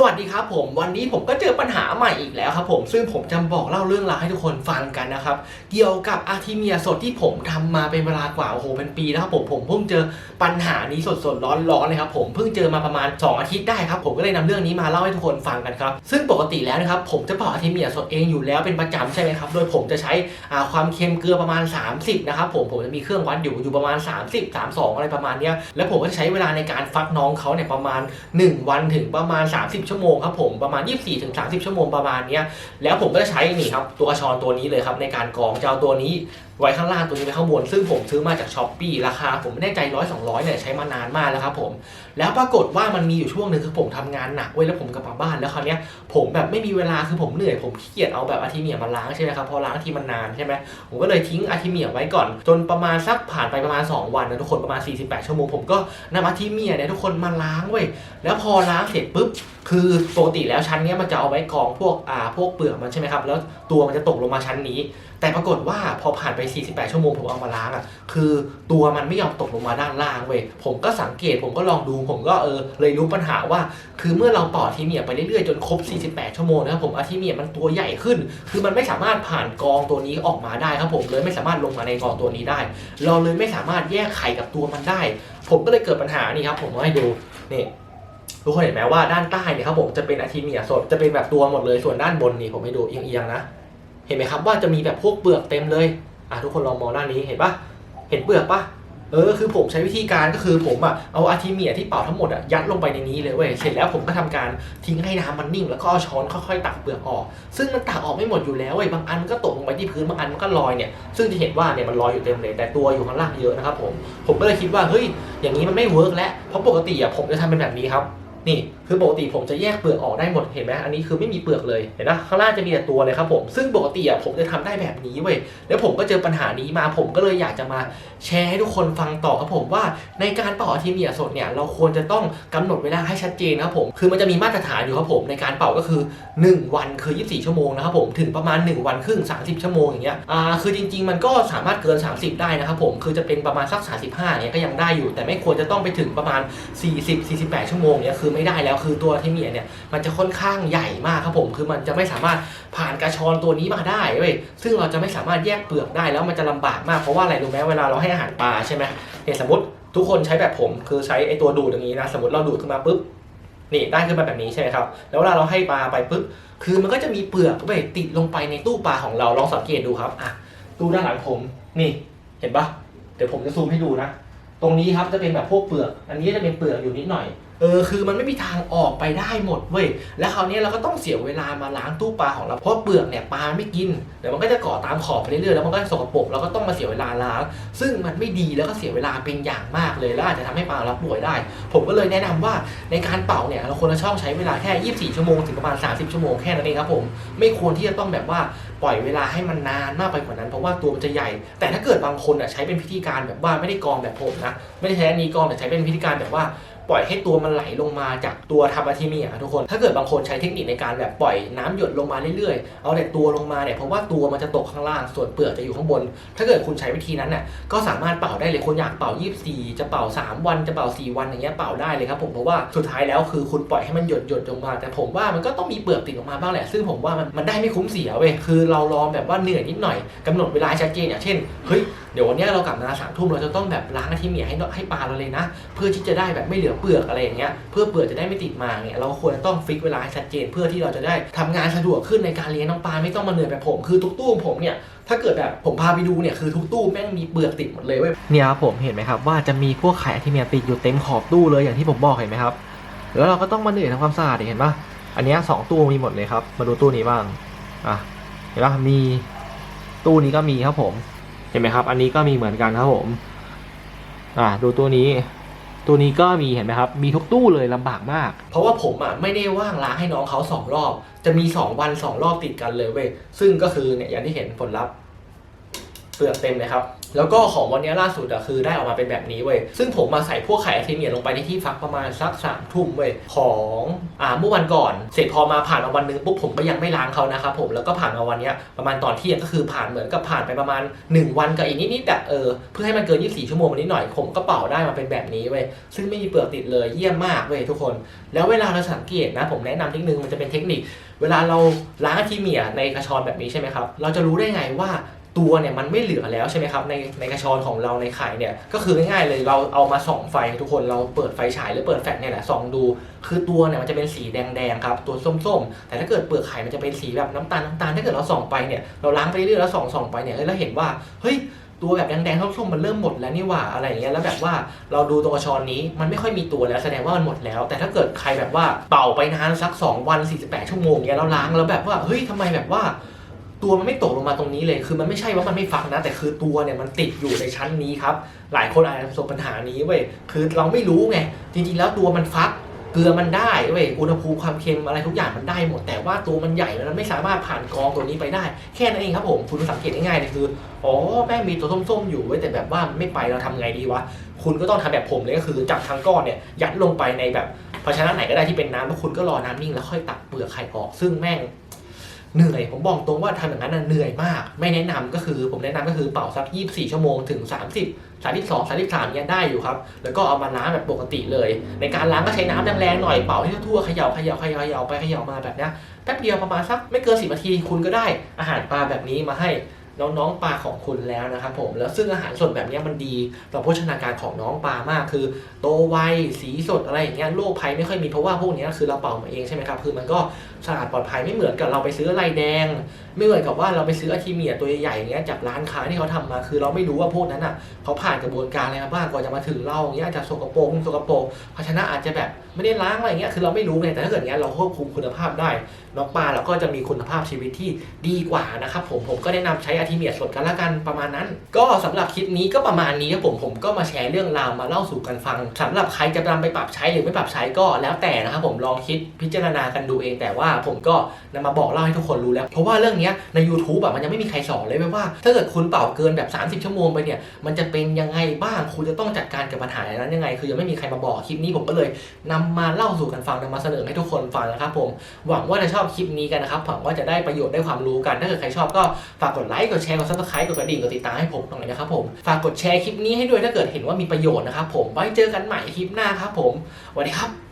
สวัสดีครับผมวันนี้ผมก็เจอปัญหาใหม่อีกแล้วครับผมซึ่งผมจะบอกเล่าเรื่องราวให้ทุกคนฟังกันนะครับ เกี่ยวกับอาทิเมียสดที่ผมทำมาเป็นเวลากว่าโอ้โหเป็นปีแล้วครับผมผมเพิ่งเจอปัญหานี้สดๆร้อนๆเลยครับผมเพิ่งเจอมาประมาณ 2 อาทิตย์ได้ครับผมก็เลยนำเรื่องนี้มาเล่าให้ทุกคนฟังกันครับซึ่งปกติแล้วนะครับผมจะเป่าอาทิเมียสดเองอยู่แล้วเป็นประจำใช่ไหมครับโดยผมจะใช้ความเค็มเกลือประมาณ 30นะครับผมผมจะมีเครื่องวัดอยู่อยู่ประมาณ 30 32 อะไรประมาณเนี้ยแล้วผมก็จะใช้เวลาในการฟักน้องเขาเนี่ยประมาณ 1 วันถึงประมาณ 30ชั่วโมงครับผมประมาณ 24ถึง30 ชั่วโมงประมาณเนี้ยแล้วผมก็จะใช้นี่ครับตัวกระชอนตัวนี้เลยครับในการกรองจะเอาตัวนี้ ไว้ข้างล่างตัวนี้ไว้ข้างบนซึ่งผมซื้อมาจากช้อปปีราคาผมไม่แน่ใจร้อยสองร้อยเนี่ยใช้มานานมากแล้วครับผมแล้วปรากฏว่ามันมีอยู่ช่วงหนึ่งคือผมทำงานหนักเว้ยแล้วผมกลับมาบ้านแล้วคราวเนี้ยผมแบบไม่มีเวลาคือผมเหนื่อยผมขี้เกียจเอาแบบอาทิเมียมาล้างใช่ไหมครับพอล้างทีมันนานใช่ไหมผมก็เลยทิ้งอาทิเมียไว้ก่อน จนประมาณสักผ่านไปประมาณ 2 วันนะทุกคนประมาณ 48 ชั่วโมงผมก็นำอาทิเมียเนี่ยทุกคนมาล้างเว้ยแล้วพอล้างเสร็จปุ๊บคือปกติแล้วชั้นเนี้ยมันจะเอาไว้กองพวกอ่าพวกเปลือกมันใช่ไหมครับแล้วตัวมันจะตกลงมาชั้นนี้ แต่ปรากฏว่าพอผ่านไป 48 ชั่วโมงผมเอามาล้างอะคือตัวมันไม่ยอมตกลงมาด้านล่างเว้ยผมก็สังเกตผมก็ลองดูผมก็เออเลยรู้ปัญหาว่า คือเมื่อเราต่อทีเมียไปเรื่อยๆจนครบ 48 ชั่วโมงนะครับผมอาทีเมียมันตัวใหญ่ขึ้น คือมันไม่สามารถผ่านกรองตัวนี้ออกมาได้ครับผมเลยไม่สามารถลงมาในกรองตัวนี้ได้ เราเลยไม่สามารถแยกไข่กับตัวมันได้ ผมก็เลยเกิดปัญหานี่ครับผมเอาให้ดูนี่ทุกคนเห็นไหมว่าด้านใต้เนี่ยครับผมจะเป็นอะทีเมียสดจะเป็นแบบตัวหมดเลยส่วนด้านบนนี่ผมให้ดูเอียงๆนะ เห็นไหมครับว่าจะมีแบบพวกเปลือกเต็มเลยอะทุกคนลองมองด้านนี้เห็นปะเห็นเปลือกปะเออคือผมใช้วิธีการก็คือผมอะเอาอะทีเมียที่เป่าทั้งหมดอะยัดลงไปในนี้เลยเว้ยเสร็จแล้วผมก็ทำการทิ้งให้น้ำมันนิ่ง แล้วก็เอาช้อนค่อยๆตักเปลือกออก ซึ่งมันตักออกไม่หมดอยู่แล้วเว้ยบางอันมันก็ตกลงไปที่พื้นบางอันมันก็ลอยเนี่ยซึ่งจะเห็นว่าเนี่ยมันลอยอยู่เต็มเลยแต่ตัวอยู่ข้างล่างเยอะนะครับผมผมก็เลยคิดว่าเฮ้ยอย่างนี้มันไม่เวิร์กแล้วเพราะปกติอะผมจะทำเป็นแบบนี้ครับ นี่คือปกติผมจะแยกเปลือกออกได้หมดเห็นไหมอันนี้คือไม่มีเปลือกเลยเห็นนะข้างล่างจะมีแต่ตัวเลยครับผมซึ่งปกติอะผมจะทำได้แบบนี้เว้ยแล้วผมก็เจอปัญหานี้มาผมก็เลยอยากจะมาแชร์ให้ทุกคนฟังต่อครับผมว่าในการเป่าอาทีเมียสดเนี่ยเราควรจะต้องกำหนดเวลาให้ชัดเจนนะครับผมคือมันจะมีมาตรฐานอยู่ครับผมในการเป่าก็คือ 1 วันคือ 24 ชั่วโมงนะครับผมถึงประมาณ 1 วันครึ่ง 30 ชั่วโมงอย่างเงี้ยอ่าคือจริง ๆ มันก็สามารถเกิน 30 ได้นะครับผมคือจะเป็นประมาณสัก35เนี่ยก็ยังได้อยู่ แต่ไม่ควรจะต้องไปถึงประมาณ 40 48 ชั่วโมงเนี่ยคือไม่ได้แล้ว คือตัวเทเมียเนี่ยมันจะค่อนข้างใหญ่มากครับผมคือมันจะไม่สามารถผ่านกระชอนตัวนี้มาได้เว้ยซึ่งเราจะไม่สามารถแยกเปลือกได้แล้วมันจะลำบากมากเพราะว่าอะไรรู้ไหมเวลาเราให้อาหารปลาใช่ไหมเนี่ยสมมติทุกคนใช้แบบผมคือใช้ไอตัวดูดอย่างนี้นะสมมติเราดูดขึ้นมาปุ๊บนี่ได้ขึ้นมาแบบนี้ใช่ไหมครับ แล้วเวลาเราให้ปลาไปปุ๊บ คือมันก็จะมีเปลือกเว้ยติดลงไปในตู้ปลาของเรา ลองสังเกตดูครับ อะตู้ด้านหลังผม นี่ เห็นปะเดี๋ยวผมจะซูมให้ดูนะ ตรงนี้ครับจะเป็นแบบพวกเปลือก อันนี้จะเป็นเปลือกอยู่นิดหน่อย เออคือมันไม่มีทางออกไปได้หมดเว้ยแล้วคราวนี้เราก็ต้องเสียเวลามาล้างตู้ปลาของเราเพราะเปลือกเนี่ยปลาไม่กินเดี๋ยวมันก็จะเกาะตามขอบไปเรื่อยๆแล้วมันก็สกปรกเราก็ต้องมาเสียเวลาล้างซึ่งมันไม่ดีแล้วก็เสียเวลาเป็นอย่างมากเลยแล้วอาจจะทำให้ปลาเราป่วยได้ ผมก็เลยแนะนำว่าในการเป่าเนี่ยเราควรจะช่องใช้เวลาแค่ 24 ชั่วโมงถึงประมาณ 30 ชั่วโมงแค่นั้นเองครับผมไม่ควรที่จะต้องแบบว่าปล่อยเวลาให้มันนานมากไปกว่านั้นเพราะว่าตัวมันจะใหญ่ แต่ถ้าเกิดบางคนอะใช้เป็นพิธีการแบบว่าไม่ได้กองแบบผมนะไม่ได้ใช้อันนี้กองแต่ใช้เป็นพิธีการแบบว่า ปล่อยให้ตัวมันไหลลงมาจากตัวทำอาทิเมียทุกคน ถ้าเกิดบางคนใช้เทคนิคในการแบบปล่อยน้ำหยดลงมาเรื่อยๆ เอาแต่ตัวลงมาเนี่ยเพราะว่าตัวมันจะตกข้างล่างส่วนเปลือกจะอยู่ข้างบน ถ้าเกิดคุณใช้วิธีนั้นเนี่ยก็สามารถเป่าได้เลยคนอยากเป่า 24 จะเป่า 3 วันจะเป่า 4 วันอย่างเงี้ยเป่าได้เลยครับผมเพราะว่าสุดท้ายแล้วคือคุณปล่อยให้มันหยดหยดลงมา แต่ผมว่ามันก็ต้องมีเปลือกติดออกมาบ้างแหละซึ่งผมว่ามันมันได้ไม่คุ้มเสียเว้ยคือเราลองแบบว่าเหนื่อยนิดหน่อยกำหนดเวลาชัดเจนอย่างเช่นเฮ้ยเดี๋ยววันนี้เรากลับมาสามทุ่มเราจะต้องแบบล้างอาทิเมียให้ให้ปลาเราเลยนะ เพื่อที่จะได้แบบไม่เหลือเปลือกอะไรอย่างเงี้ยเพื่อเปลือกจะได้ไม่ติดมาเนี่ยเราควรต้องฟิกเวลาให้ชัดเจน เพื่อที่เราจะได้ทำงานสะดวกขึ้นในการเลี้ยงน้องปลาไม่ต้องมาเหนื่อยแบบผม คือทุกตู้ผมเนี่ยถ้าเกิดแบบผมพาไปดูเนี่ยคือทุกตู้แม่งมีเปลือกติดหมดเลยเว้ยเนี่ยครับผมเห็นไหมครับว่าจะมีพวกไข่อทิเมียติดอยู่เต็มขอบตู้เลยอย่างที่ผมบอกเห็นไหมครับ แล้วเราก็ต้องมาเหนื่อยทำความสะอาดเห็นปะอันนี้สองตู้มีหมดเลยครับ มาดูตู้นี้บ้างอะเห็นปะมีตู้นี้ก็มีครับผม เห็นไหมครับ อันนี้ก็มีเหมือนกันครับผม อ่าดูตัวนี้ ตัวนี้ก็มีเห็นไหมครับ มีทุกตู้เลยลำบากมาก เพราะว่าผมอะไม่ได้ว่างล้างให้น้องเขาสองรอบ จะมีสองวันสองรอบติดกันเลยเว้ยซึ่งก็คือเนี่ยอย่างที่เห็นผลลัพธ์เปลือกเต็มเลยครับ แล้วก็ของวันนี้ล่าสุดอะคือได้ออกมาเป็นแบบนี้เว้ย ซึ่งผมมาใส่พวกไข่อะเทเมียลงไปในที่ฟักประมาณสักสามทุ่มเว้ย ของอ่าเมื่อวันก่อน เสร็จพอมาผ่านมาวันนึงปุ๊บผมก็ยังไม่ล้างเขานะครับผม แล้วก็ผ่านมาวันนี้ประมาณตอนเที่ยงก็คือผ่านเหมือนกับผ่านไปประมาณ 1 วันกับอีกนิดๆแต่เออ เพื่อให้มันเกิน 24 ชั่วโมงนิดหน่อย ผมก็เป่าได้มาเป็นแบบนี้เว้ย ซึ่งไม่มีเปลือกติดเลยเยี่ยมมากเว้ยทุกคน แล้วเวลาเราสังเกตนะ ผมแนะนำเทคนิคมันจะเป็นเทคนิค เวลาเราล้างอะทีเมียในกระชอนแบบนี้ใช่ไหมครับ เราจะรู้ได้ไงว่า ตัวเนี่ยมันไม่เหลือแล้วใช่ไหมครับในในกระชอนของเราในไข่เนี่ยก็คือง่ายๆเลยเราเอามาส่องไฟทุกคนเราเปิดไฟฉายหรือเปิดแฟลชเนี่ยแหละส่องดู คือตัวเนี่ยมันจะเป็นสีแดงๆครับตัวส้มๆ แต่ถ้าเกิดเปลือกไข่มันจะเป็นสีแบบน้ำตาลน้ำตาลถ้าเกิดเราส่องไปเนี่ยเราล้างไปเรื่อยๆแล้วส่องส่องไปเนี่ยเฮ้ยเราเห็นว่าเฮ้ยตัวแบบแดงๆส้มๆมันเริ่มหมดแล้วนี่หว่าอะไรอย่างเงี้ยแล้วแบบว่าเราดูตรงกระชอนนี้มันไม่ค่อยมีตัวแล้วแสดงว่ามันหมดแล้ว แต่ถ้าเกิดใครแบบว่าเป่าไปนานสัก 2 วัน 48 ชั่วโมงเงี้ยแล้วล้างแล้วแบบว่าเฮ้ยทำไมแบบว่า ตัวมันไม่ตกลงมาตรงนี้เลย คือมันไม่ใช่ว่ามันไม่ฟักนะ แต่คือตัวเนี่ยมันติดอยู่ในชั้นนี้ครับ หลายคนอาจจะประสบปัญหานี้เว้ย คือเราไม่รู้ไง จริงๆ แล้วตัวมันฟัก เกลือมันได้เว้ย อุณหภูมิความเค็มอะไรทุกอย่างมันได้หมด แต่ว่าตัวมันใหญ่แล้วมันไม่สามารถผ่านกรองตัวนี้ไปได้ แค่นั้นเองครับผม คุณสังเกตง่ายๆเลยคือ อ๋อ แม่มีตัวส้มๆ อยู่เว้ย แต่แบบว่าไม่ไปเราทำไงดีวะ คุณก็ต้องทำแบบผมเลยก็คือจับทั้งก้อนเนี่ยยัดลงไปในแบบภาชนะไหนก็ได้ที่เป็นน้ำแล้วคุณก็รอน้ำนิ่งแล้วค่อยตักเปลือกไข่ออก ซึ่งแม่ง เหนื่อย ผมบอกตรงว่าทำอย่างนั้นน่ะเหนื่อยมาก ไม่แนะนำก็คือผมแนะนำก็คือเป่าสัก 24 ชั่วโมงถึง 30 32 33เนี่ยได้อยู่ครับ แล้วก็เอามาล้างแบบปกติเลย ในการล้างก็ใช้น้ำแรงๆหน่อยเป่าให้ทั่วๆเขย่าเขย่าเขย่าเขย่าไปเขย่ามาแบบเนี้ยแป๊บเดียวประมาณสักไม่เกิน10นาทีคุณก็ได้อาหารปลาแบบนี้มาให้ น้องๆปลาของคุณแล้วนะครับผมแล้วซึ่งอาหารสดแบบนี้มันดีต่อโภชนาการของน้องปลามาก คือ โตไวสีสดอะไรอย่างเงี้ยโรคภัยไม่ค่อยมีเพราะว่าพวกนี้คือเราเป่ามาเองใช่ไหมครับคือมันก็สะอาดปลอดภัยไม่เหมือนกับเราไปซื้ออะไรแดง ไม่เหมือนกับว่าเราไปซื้ออะทีเมียตัวใหญ่ๆอย่างเงี้ยจากร้านค้าที่เขาทำมา คือเราไม่รู้ว่าพวกนั้นอะเขาผ่านกระบวนการอะไรมาบ้างกว่าจะมาถึงเราอย่างเงี้ยอาจจะสกปรกสกปรกภาชนะอาจจะแบบไม่ได้ล้างอะไรเงี้ยคือเราไม่รู้ไงแต่ถ้าเกิดเงี้ยเราควบคุมคุณภาพได้น้องปลาเราก็จะมีคุณภาพชีวิตที่ดีกว่านะครับผมผมก็แนะนำใช้อะทีเมียสดกันละกันประมาณนั้น ก็สำหรับคลิปนี้ก็ประมาณนี้ครับผมผมก็มาแชร์เรื่องราวมาเล่าสู่กันฟังสำหรับใครจะนำไปปรับใช้หรือไม่ปรับใช้ก็แล้วแต่นะครับผมลองคิดพิจารณากันดูเองแต่ว่าผมก็นำมาบอกเล่าให้ทุกคนรู้แล้ว เพราะว่าเรื่องเนี้ยใน YouTube แบบมันยังไม่มีใครสอนเลยว่า ถ้าเกิดคุณเป่าเกินแบบ 30 ชั่วโมงไปเนี่ยมันจะเป็นยังไงบ้างคุณจะต้องจัดการกับปัญหานั้นยังไง คือยังไม่มีใครมาบอกคลิปนี้ผมก็เลยนำมาเล่าสู่กันฟังนำมาเสนอให้ทุกคนฟังนะครับผมหวังว่าจะชอบคลิปนี้กันนะครับหวังว่าจะได้ประโยชน์ได้ความรู้กัน ถ้าเกิดใครชอบก็ฝากกดไลค์กดแชร์กดซับสไครต์กดกระดิ่งกดติดตามให้ผมหน่อยนะครับผมฝากกดแชร์คลิปนี้ให้ด้วยถ้าเกิดเห็นว่ามีประโยชน์นะครับผมไว้เจอกันใหม่คลิปหน้าครับผมสวัสดีครับ